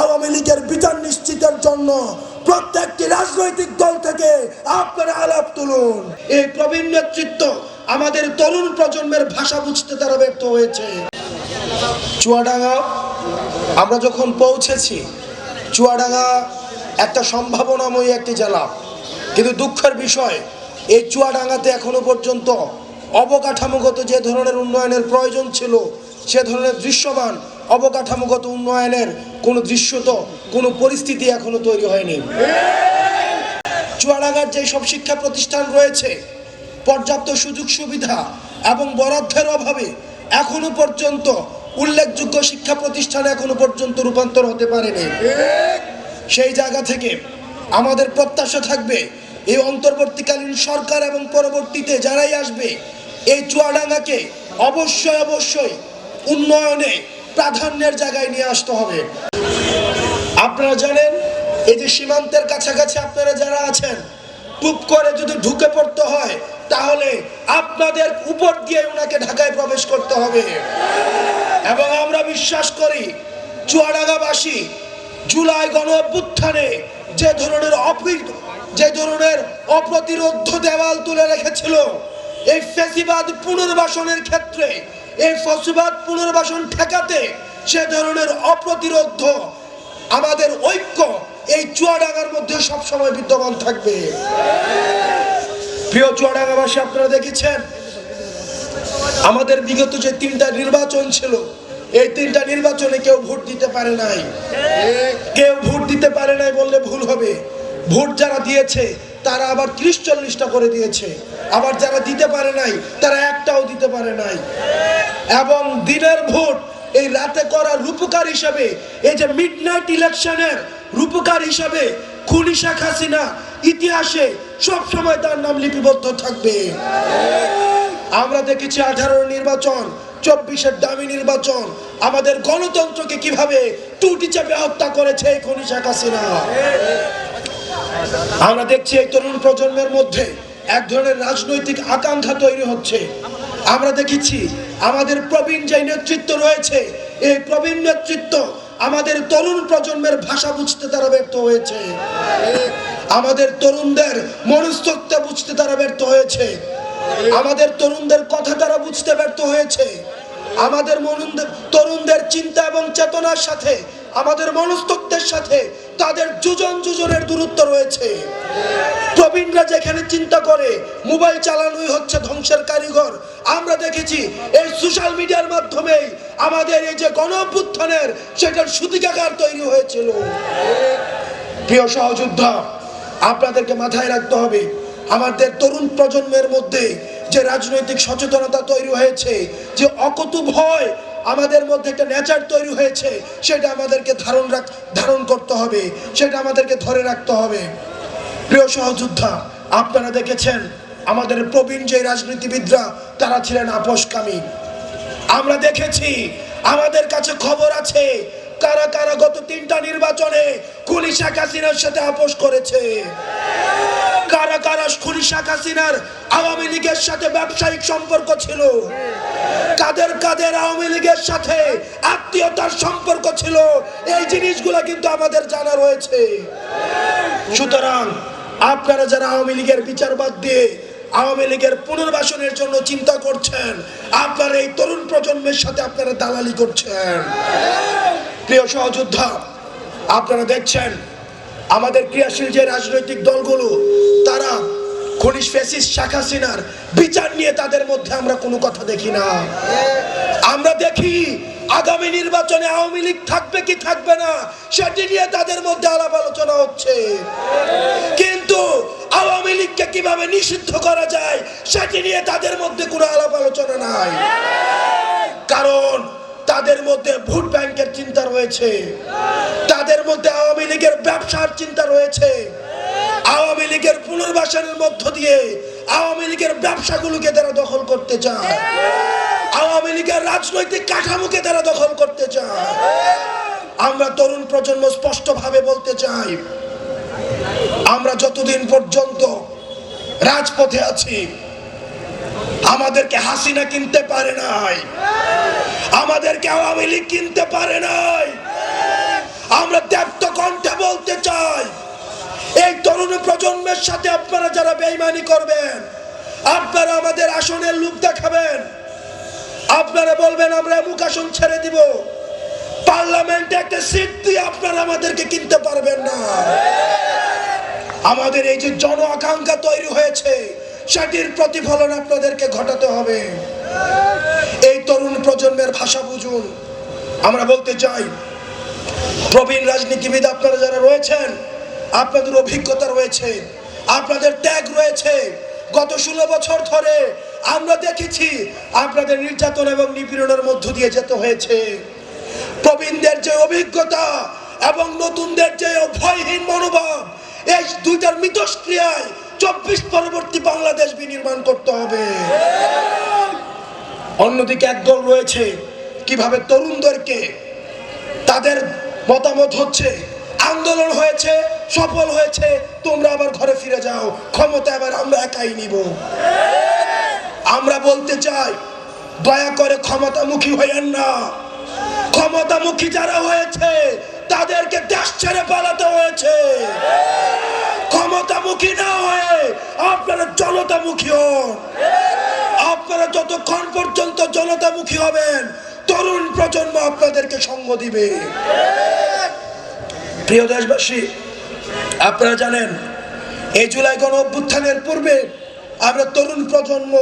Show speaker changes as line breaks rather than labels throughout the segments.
আওয়ামী লীগের বিচার নিশ্চিতের জন্য প্রত্যেকটি রাজনৈতিক দল থেকে আপনারা আলাপ তুলুন। এই প্রবীণ নেতৃত্ব আমাদের তরুণ প্রজন্মের ভাষা বুঝতে তারা ব্যর্থ হয়েছে। চুয়াডাঙ্গা, আমরা যখন পৌঁছেছি, চুয়াডাঙ্গা একটা সম্ভাবনাময়ী একটি জেলা। কিন্তু দুঃখের বিষয়, এই চুয়াডাঙ্গাতে এখনও পর্যন্ত অবকাঠামোগত যে ধরনের উন্নয়নের প্রয়োজন ছিল, সে ধরনের দৃশ্যমান অবকাঠামোগত উন্নয়নের কোনো দৃশ্যত কোনো পরিস্থিতি এখনও তৈরি হয়নি। চুয়াডাঙ্গার যে সব শিক্ষা প্রতিষ্ঠান রয়েছে, পর্যাপ্ত সুযোগ সুবিধা এবং বরাদ্দের অভাবে এখনও পর্যন্ত উল্লেখযোগ্য শিক্ষা প্রতিষ্ঠান এখনও পর্যন্ত রূপান্তর হতে পারেনি। সেই জায়গা থেকে আমাদের প্রত্যাশা থাকবে, এই অন্তর্বর্তীকালীন সরকার এবং পরবর্তীতে যারাই আসবে, এই চুয়াডাঙ্গাকে অবশ্যই অবশ্যই উন্নয়নে প্রাধান্যের জায়গায় নিয়ে আসতে হবে। আপনারা জানেন, এই যে সীমান্তের কাছাকাছি আপনারা যারা আছেন টুপ করে যদি ঢুকে পড়তে হয়, তাহলে আপনাদের উপর দিয়ে ওনাকে ঢাকায় প্রবেশ করতে হবে। এবং আমরা বিশ্বাস করি, চুয়াডাঙ্গাবাসী জুলাই গণ অভ্যুত্থানে যে ধরনের যে ধরনের অপ্রতিরোধ দেওয়াল তুলে রেখেছিল, এই ফেসিবাদ পুনর্বাসনের ক্ষেত্রে এই ফসিবাদ পুনর্বাসন ঠেকাতে সে ধরনের অপ্রতিরোধ আমাদের ঐক্য এই চুয়াডাঙ্গার মধ্যে সবসময় বিদ্যমান থাকবে। প্রিয় চুয়াডাঙ্গাবাসী, আপনারা দেখেছেন, আমাদের বিগত যে তিনটা নির্বাচন ছিল, এই তিনটা নির্বাচনে কেউ ভোট দিতে পারে নাই। কেউ ভোট দিতে পারে নাই বললে ভুল হবে। ভোট যারা দিয়েছে, তারা আবার ত্রিশ চল্লিশটা করে দিয়েছে। আবার যারা দিতে পারে নাই, তারা একটাও দিতে পারে নাই। এবং দিনের ভোট এই রাতে করা রূপকার হিসাবে, এই যে মিড নাইট ইলেকশনের রূপকার হিসাবে খুনি শেখ হাসিনা ইতিহাসে সব সময় তার নাম লিপিবদ্ধ থাকবে। আমরা দেখেছি আঠারো নির্বাচন, চব্বিশের দামি নির্বাচন, আমাদের গণতন্ত্রকে কীভাবে টুটি চেপে হত্যা করেছে এই খনি শেখ হাসিনা। আমরা দেখছি এই তরুণ প্রজন্মের মধ্যে এক ধরনের রাজনৈতিক আকাঙ্ক্ষা তৈরি হচ্ছে। আমরা দেখেছি আমাদের প্রবীণ যে নেতৃত্ব রয়েছে, এই প্রবীণ নেতৃত্ব আমাদের তরুণ প্রজন্মের ভাষা বুঝতে তারা ব্যর্থ হয়েছে। আমাদের তরুণদের মনস্তত্ত্ব বুঝতে তারা ব্যর্থ হয়েছে। আমাদের তরুণদের কথা তারা বুঝতে ব্যর্থ হয়েছে। আমাদের তরুণদের চিন্তা এবং চেতনার সাথে, আমাদের মনস্তত্ত্বের সাথে তাদের যোজন যোজনের দূরত্ব রয়েছে। প্রবীণরা যেখানে চিন্তা করে, মোবাইল চালানোই হচ্ছে ধ্বংসের কারিগর। আমরা দেখেছি এই সোশ্যাল মিডিয়ার মাধ্যমেই আমাদের এই যে গণ অভ্যুত্থানের সেটার সুতিকাগার তৈরি হয়েছিল। প্রিয় সহযোদ্ধা, আপনাদেরকে মাথায় রাখতে হবে, আমাদের তরুণ প্রজন্মের মধ্যে যে রাজনৈতিক সচেতনতা তৈরি হয়েছে, যে অকতু ভয় আমাদের মধ্যে একটা নেচার তৈরি হয়েছে, সেটা আমাদেরকে ধারণ রাখ, ধারণ করতে হবে, সেটা আমাদেরকে ধরে রাখতে হবে। প্রিয় সহযোদ্ধা, আপনারা দেখেছেন, আমাদের প্রবীণ যে রাজনীতিবিদরা, তারা ছিলেন আপোষকামী। আমরা দেখেছি, আমাদের কাছে খবর আছে, কারা কারা গত তিনটা নির্বাচনে খুনি শেখ হাসিনার সাথে আপোষ করেছে। কারা কারা খুনি শেখ হাসিনার আওয়ামী লীগের সাথে ব্যবসায়িক সম্পর্ক ছিল। কাদের কাদের আওয়ামী লীগের সাথে আত্মীয়তার সম্পর্ক ছিল, এই জিনিসগুলো কিন্তু আমাদের জানা রয়েছে। সুতরাং আপনারা যারা আওয়ামী লীগের বিচার বাদ দিয়ে আওয়ামী লীগের পুনর্বাসনের জন্য চিন্তা করছেন, আপনারা এই তরুণ প্রজন্মের সাথে আপনারা দালালি করছেন। প্রিয় সহযোদ্ধা, আপনারা দেখছেন, আমাদের ক্রিয়াশীল যে রাজনৈতিক দলগুলো, তারা খনিজ ফেসিস শেখ হাসিনার বিচার নিয়ে তাদের মধ্যে আমরা কোনো কথা দেখি না। আমরা দেখি আগামী নির্বাচনে আওয়ামী লীগ থাকবে কি থাকবে না, সেটি নিয়ে তাদের মধ্যে আলাপ আলোচনা হচ্ছে। কিন্তু আওয়ামী লীগকে কীভাবে নিষিদ্ধ করা যায়, সেটি নিয়ে তাদের মধ্যে কোনো আলাপ আলোচনা নাই। কারণ তাদের মধ্যে ভোট ব্যাংকের চিন্তা রয়েছে। তাদের মধ্যে আওয়ামী লীগের ব্যবসার চিন্তা রয়েছে। আওয়ামী লীগের পুনর্বাসনের মধ্য দিয়ে আওয়ামী লীগের ব্যবসাগুলোকে তারা দখল করতে চায়। আওয়ামী লীগের রাজনৈতিক কাঠামোকে তারা দখল করতে চায়। আমরা তরুণ প্রজন্ম স্পষ্টভাবে বলতে চাই, আমরা যতদিন পর্যন্ত রাজপথে আছি, আমাদেরকে হাসিনা কিনতে পারে নাই, আমাদেরকে আওয়ামী লীগ কিনতে পারে নাই। আমরা তরুণ প্রজন্মের সাথে আপনারা যারা বেইমানি করবেন, আপনারা আমাদের আসনের লোক দেখাবেন। আপনারা বলবেন, আমরা মুখ আসন ছেড়ে দিব। পার্লামেন্টে একটা সিট দিয়ে আপনারা আমাদেরকে কিনতে পারবেন না। আমাদের এই যে জন আকাঙ্ক্ষা তৈরি হয়েছে, সেটির প্রতিফলন আপনাদেরকে ঘটাতে হবে। এই তরুণ প্রজন্মের ভাষা বুঝুন। আমরা বলতে চাই, প্রবীণ রাজনীতিবিদ আপনারা যারা রয়েছেন আপনাদের অভিজ্ঞতা রয়েছে, আপনাদের ত্যাগ রয়েছে। গত ষোলো বছর ধরে আমরা দেখেছি আপনাদের নির্যাতন এবং নিপীড়নের মধ্য দিয়ে যেতে হয়েছে। প্রবীণদের যে অভিজ্ঞতা এবং নতুনদের যে ভয়হীন মনোভাব, এই দুইটার মিতস্ক্রিয়ায় চব্বিশ পরবর্তী বাংলাদেশ বিনির্মাণ করতে হবে। অন্যদিকে একদল রয়েছে, কীভাবে তরুণদেরকে তাদের মতামত হচ্ছে, আন্দোলন হয়েছে সফল হয়েছে, তোমরা আবার ঘরে ফিরে যাও। ক্ষমতা এবার আমরা একাই নিব। আমরা বলতে চাই, দয়া করে ক্ষমতামুখী হইয়েন না। ক্ষমতামুখী যারা হয়েছে, তাদেরকে দেশ ছেড়ে পালাতে হয়েছে। ক্ষমতামুখী না হয়ে আপনারা জনতামুখী হন। আপনারা যতক্ষণ পর্যন্ত জনতামুখী হবেন, তরুণ প্রজন্ম আপনাদেরকে সঙ্গ দিবে। প্রিয় দেশবাসী আপনারা জানেন, এই জুলাই গণ অভ্যুত্থানের পূর্বে আমরা তরুণ প্রজন্ম,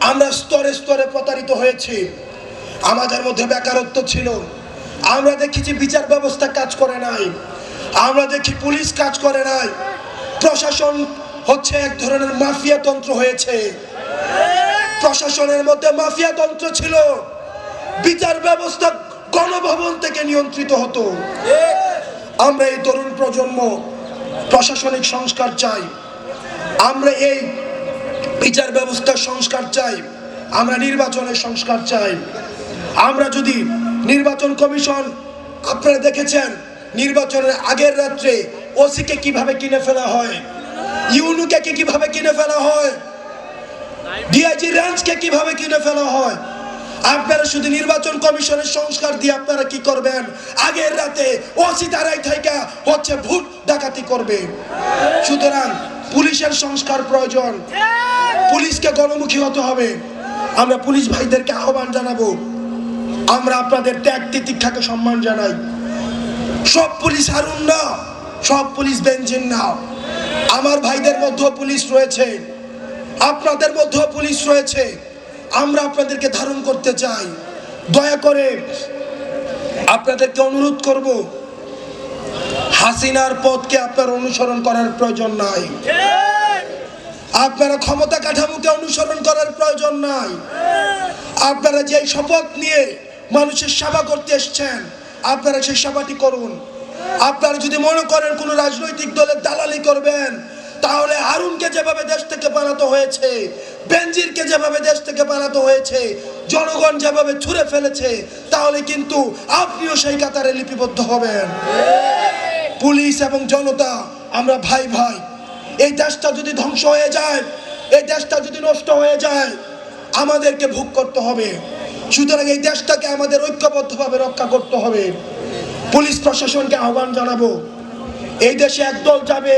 আমরা স্তরে স্তরে প্রতারিত হয়েছি। আমাদের মধ্যে বেকারত্ব ছিল। আমরা দেখেছি বিচার ব্যবস্থা কাজ করে নাই। আমরা দেখি পুলিশ কাজ করে নাই। প্রশাসন হচ্ছে এক ধরনের মাফিয়া তন্ত্র হয়েছে। প্রশাসনের মধ্যে মাফিয়া তন্ত্র ছিল। বিচার ব্যবস্থা গণভবন থেকে নিয়ন্ত্রিত হতো। আমরা এই তরুণ প্রজন্ম প্রশাসনিক সংস্কার চাই। আমরা এই বিচার ব্যবস্থার সংস্কার চাই। আমরা নির্বাচনের সংস্কার চাই। আমরা যদি নির্বাচন কমিশন, আপনারা দেখেছেন, নির্বাচনের আগের রাত্রে ওসিকে কীভাবে কিনে ফেলা হয়, ইউনুকে কীভাবে কিনে ফেলা হয়, ডিআইজি রেঞ্জকে কীভাবে কিনে ফেলা হয় আপনারা শুধু নির্বাচন কমিশনের সংস্কার দিয়ে আপনারা কি করবেন? আগের রাতে ওসি তারাই থাইকা হচ্ছে ভোট ডাকাতি করবে। সুতরাং পুলিশের সংস্কার প্রয়োজন। পুলিশকে গণমুখী হতে হবে। আমরা পুলিশ ভাইদেরকে আহ্বান জানাব। আমরা আপনাদের ত্যাগ তিতিক্ষাকে সম্মান জানাই। সব পুলিশ হারুন না, সব পুলিশ বেঞ্জিন না। আমার ভাইদের মধ্যেও পুলিশ রয়েছে। আপনাদের মধ্যেও পুলিশ রয়েছে। আমরা আপনাদেরকে ধারণ করতে চাই। দয়া করে আপনাদেরকে অনুরোধ করব, হাসিনার পথকে আপনার অনুসরণ করার প্রয়োজন নাই। আপনারা ক্ষমতা কাঠামোকে অনুসরণ করার প্রয়োজন নাই। আপনারা যে শপথ নিয়ে মানুষের সেবা করতে এসছেন, আপনারা সেই সেবাটি করুন। আপনারা যদি মনে করেন কোনো রাজনৈতিক দলের দালালি করবেন তাহলে হারুনকে যেভাবে দেশ থেকে পালাতে হয়েছে, বেনজিরকে যেভাবে দেশ থেকে পালাতে হয়েছে, জনগণ যেভাবে ছুঁড়ে ফেলেছে, তাহলে কিন্তু আপনিও সেই কাতারে লিপিবদ্ধ হবেন। পুলিশ এবং জনতা, আমরা ভাই ভাই, এই দেশটা যদি ধ্বংস হয়ে যায়, এই দেশটা যদি নষ্ট হয়ে যায়, আমাদেরকে ভোগ করতে হবে। সুতরাং এই দেশটাকে আমাদের ঐক্যবদ্ধভাবে রক্ষা করতে হবে। পুলিশ প্রশাসনকে আহ্বান জানাব, এই দেশে একদল যাবে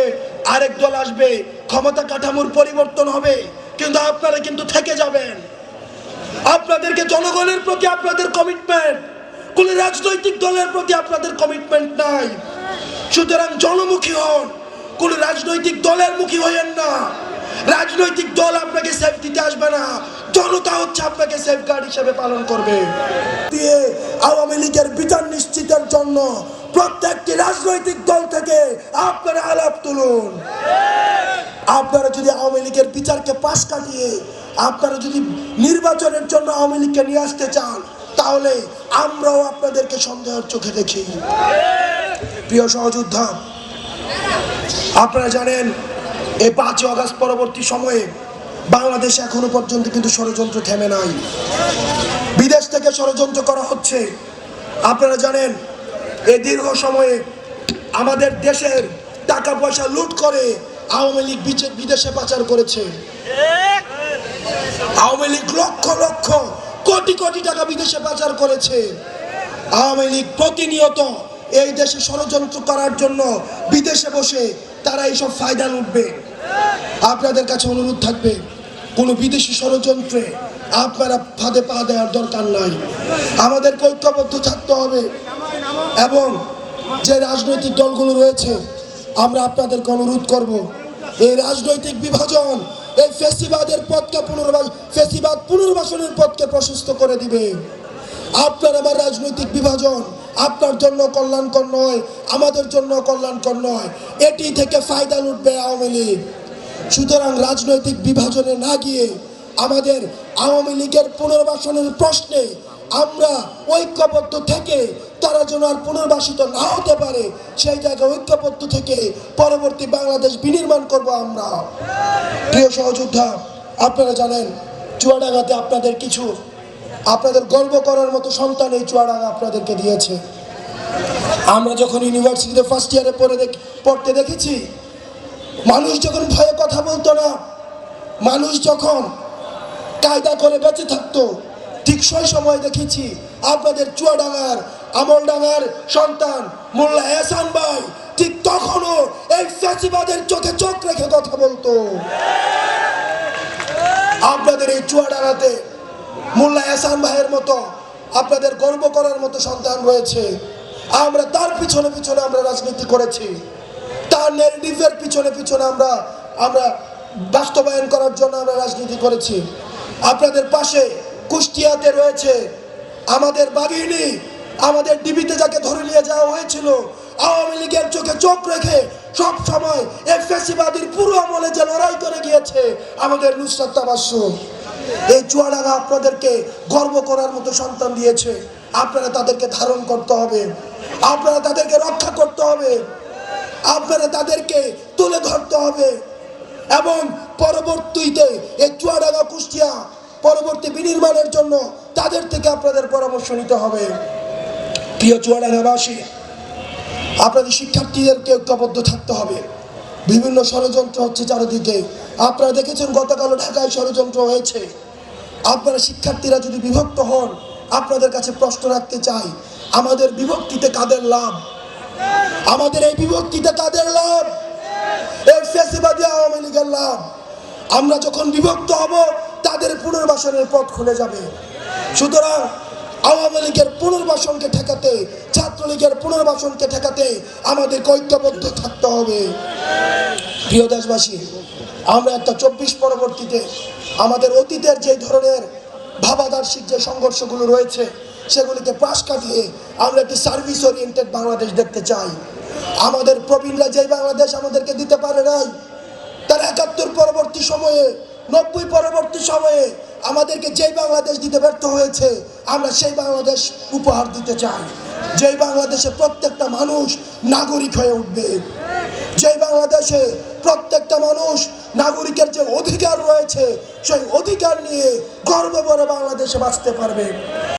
আরেক দল আসবে, ক্ষমতা কাঠামোর পরিবর্তন হবে, কিন্তু আপনারা কিন্তু থেকে যাবেন। আপনাদেরকে জনগণের প্রতি আপনাদের কমিটমেন্ট কোন রাজনৈতিক দলের প্রতি আপনাদের কমিটমেন্ট নাই। সুতরাং জনমুখী হন, কোন রাজনৈতিক দলের মুখী হইয়েন না। রাজনৈতিক দল আপনাকে সেফ দিতে আসবে না, জনতা হচ্ছে আপনাকে সেফগার্ড হিসেবে পালন করবে। দিয়ে আওয়ামী লীগের বিচার নিশ্চিতের জন্য প্রত্যেকটি রাজনৈতিক দল থেকে আপনারা আলাপ তুলুন। আপনারা যদি আওয়ামী লীগের বিচারকে পাশ কাটিয়ে আপনারা যদি নির্বাচনের জন্য আওয়ামী লীগকে নিয়ে আসতে চান, তাহলে আমরাও আপনাদেরকে সন্দেহের চোখে দেখি। প্রিয় সহযোদ্ধা, আপনারা জানেন, এই পাঁচই অগাস্ট পরবর্তী সময়ে বাংলাদেশে এখনও পর্যন্ত কিন্তু ষড়যন্ত্র থেমে নাই। বিদেশ থেকে ষড়যন্ত্র করা হচ্ছে। আপনারা জানেন, এই দীর্ঘ সময়ে আমাদের দেশের টাকা পয়সা লুট করে আওয়ামী লীগ বিদেশে পাচার করেছে। আওয়ামী লীগ লক্ষ লক্ষ কোটি কোটি টাকা বিদেশে পাচার করেছে। আওয়ামী লীগ প্রতিনিয়ত এই দেশে ষড়যন্ত্র করার জন্য বিদেশে বসে তারা এইসব ফায়দা লুটবে। আপনাদের কাছে অনুরোধ থাকবে, কোনো বিদেশি ষড়যন্ত্রে আপনারা ফাঁদে পা দেওয়ার দরকার নাই। আমাদের ঐক্যবদ্ধ থাকতে হবে এবং যে রাজনৈতিক দলগুলো রয়েছে, আমরা আপনাদেরকে অনুরোধ করব, এই রাজনৈতিক বিভাজন, এই ফেসিবাদের পথকে পুনর্বাস ফেসিবাদ পুনর্বাসনের পথকে প্রশস্ত করে দিবে। আপনার আমার রাজনৈতিক বিভাজন, আপনার জন্য কল্যাণকর নয়, আমাদের জন্য কল্যাণকর নয়, এটি থেকে ফায়দা লুটবে আওয়ামী লীগ। সুতরাং রাজনৈতিক বিভাজনে না গিয়ে আমাদের আওয়ামী লীগের পুনর্বাসনের প্রশ্নে আমরা ঐক্যবদ্ধ থেকে তারা যেন আর পুনর্বাসিত না হতে পারে, সেই জায়গায় ঐক্যবদ্ধ থেকে পরবর্তী বাংলাদেশ বিনির্মাণ করব আমরা। প্রিয় সহযোদ্ধা, আপনারা জানেন, চুয়াডাঙ্গাতে আপনাদের কিছু, আপনাদের গর্ব করার মতো সন্তান এই চুয়াডাঙ্গা আপনাদেরকে দিয়েছে। আমরা যখন ইউনিভার্সিটিতে ফার্স্ট ইয়ারে পড়ে দেখ, পড়তে দেখেছি, মানুষ যখন ভয়ে কথা বলতো না, মানুষ যখন কায়দা করে বেঁচে থাকতো, ঠিক সময় দেখেছি, আপনাদের চুয়াডাঙ্গার আমলডাঙ্গার সন্তান মোল্লা এহসান ভাই ঠিক তখনও এই ফ্যাসিবাদের চোখে চোখ রেখে কথা বলতো। আপনাদের এই চুয়াডাঙ্গাতে মোল্লা এহসান ভাইয়ের মতো আপনাদের গর্ব করার মতো সন্তান রয়েছে। আমরা তার পিছনে পিছনে আমরা রাজনীতি করেছি। তার নেগেটিভের পিছনে পিছনে আমরা আমরা বাস্তবায়ন করার জন্য আমরা রাজনীতি করেছি। আপনাদের পাশে কুষ্টিয়াতে রয়েছে আমাদের বাঘিনী আমাদের ডিবিতে যাকে ধরে নিয়ে যাওয়া হয়েছিল, আওয়ামী লীগের চোখে চোখ রেখে সব সময় এই ফেসিবাদীর পুরো আমলে যে লড়াই করে গিয়েছে, আমাদের নুসরাত এই চুয়াডাঙ্গা আপনাদেরকে গর্ব করার মতো সন্তান দিয়েছে। আপনারা তাদেরকে ধারণ করতে হবে, আপনারা তাদেরকে রক্ষা করতে হবে, আপনারা তাদেরকে তুলে ধরতে হবে এবং পরবর্তীতে এই চুয়াডাঙ্গা কুষ্টিয়া পরবর্তী বিনির্মাণের জন্য তাদের থেকে আপনাদের পরামর্শ নিতে হবে। প্রিয় চুয়াডাঙ্গাবাসী আপনাদের শিক্ষার্থীদেরকে ঐক্যবদ্ধ থাকতে হবে? বিভিন্ন ষড়যন্ত্র হচ্ছে চারিদিকে। আপনারা দেখেছেন গতকাল ঢাকায় ষড়যন্ত্র হয়েছে। আপনারা শিক্ষার্থীরা যদি বিভক্ত হন, আপনাদের কাছে প্রশ্ন রাখতে চাই, আমাদের বিভক্তিতে কাদের লাভ? আমাদের এই বিভক্তিতে কাদের লাভ? আওয়ামী লীগের লাভ? আমরা যখন বিভক্ত হব, তাদের পুনর্বাসনের পথ খুলে যাবে। সুতরাং আওয়ামী লীগের পুনর্বাসনকে ঠেকাতে, ছাত্রলীগের পুনর্বাসনকে ঠেকাতে আমাদের ঐক্যবদ্ধ থাকতে হবে। প্রিয় দেশবাসী, আমরা একটা চব্বিশ পরবর্তীতে আমাদের অতীতের যে ধরনের ভাবাদার্শিক যে সংঘর্ষগুলো রয়েছে, সেগুলিকে পাশ কাটিয়ে আমরা একটি সার্ভিস ওরিয়েন্টেড বাংলাদেশ দেখতে চাই। আমাদের প্রবীণরা যেই বাংলাদেশ আমাদেরকে দিতে পারে নাই, তার একাত্তর পরবর্তী সময়ে, নব্বই পরবর্তী সময়ে আমাদেরকে যেই বাংলাদেশ দিতে ব্যর্থ হয়েছে, আমরা সেই বাংলাদেশ উপহার দিতে চাই। যেই বাংলাদেশে প্রত্যেকটা মানুষ নাগরিক হয়ে উঠবে। যেই বাংলাদেশে প্রত্যেকটা মানুষ নাগরিকের যে অধিকার রয়েছে, সেই অধিকার নিয়ে গর্ব করে বাংলাদেশে বাঁচতে পারবে।